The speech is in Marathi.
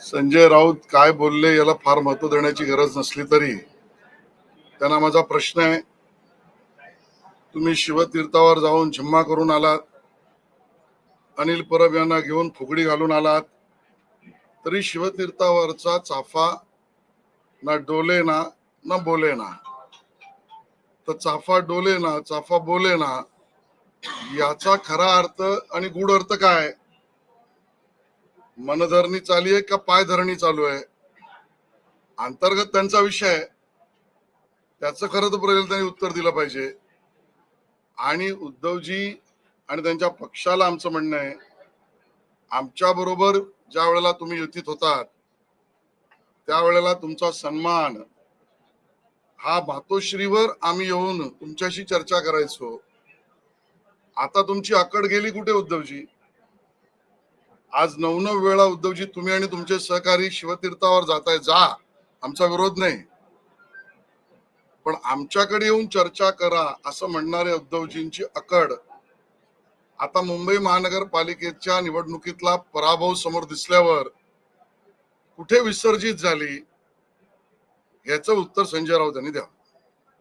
संजय राऊत काय बोलले याला फार महत्त्व देण्याची गरज नसली तरी. त्यांना माझा प्रश्न आहे. तुम्ही शिवतीर्थावर जाऊन झिम्मा करून आलात. अनिल परब यांना घेऊन फुगडी घालून आलात. तरी शिवतीर्थावरचा चाफा ना डोले ना ना बोले ना. तर चाफा डोले ना चाफा बोले ना याचा खरा अर्थ आणि गूढ अर्थ काय? मनधरणी चालू आहे का पायधरणी चालू आहे? अंतर्गत त्यांचा विषय आहे. त्याचं खरं तर पहिले त्यांनी उत्तर दिलं पाहिजे. आणि उद्धवजी आणि त्यांच्या पक्षाला आमचं म्हणणं आहे आमच्या बरोबर ज्या वेळेला तुम्ही युतीत होतात त्यावेळेला तुमचा सन्मान हा भातोश्रीवर आम्ही येऊन तुमच्याशी चर्चा करायचो. आता तुमची आकड गेली कुठे उद्धवजी? आज नऊ नऊ वेळा उद्धवजी तुम्ही आणि तुमचे सहकारी शिवतीर्थावर जाताय जा. आमचा विरोध नाही. पण आमच्याकडे येऊन चर्चा करा असं म्हणणारे उद्धवजींची अकड. आता मुंबई महानगरपालिकेच्या निवडणुकीतला पराभव समोर दिसल्यावर कुठे विसर्जित झाली? याचं उत्तर संजय राऊत यांनी द्यावं.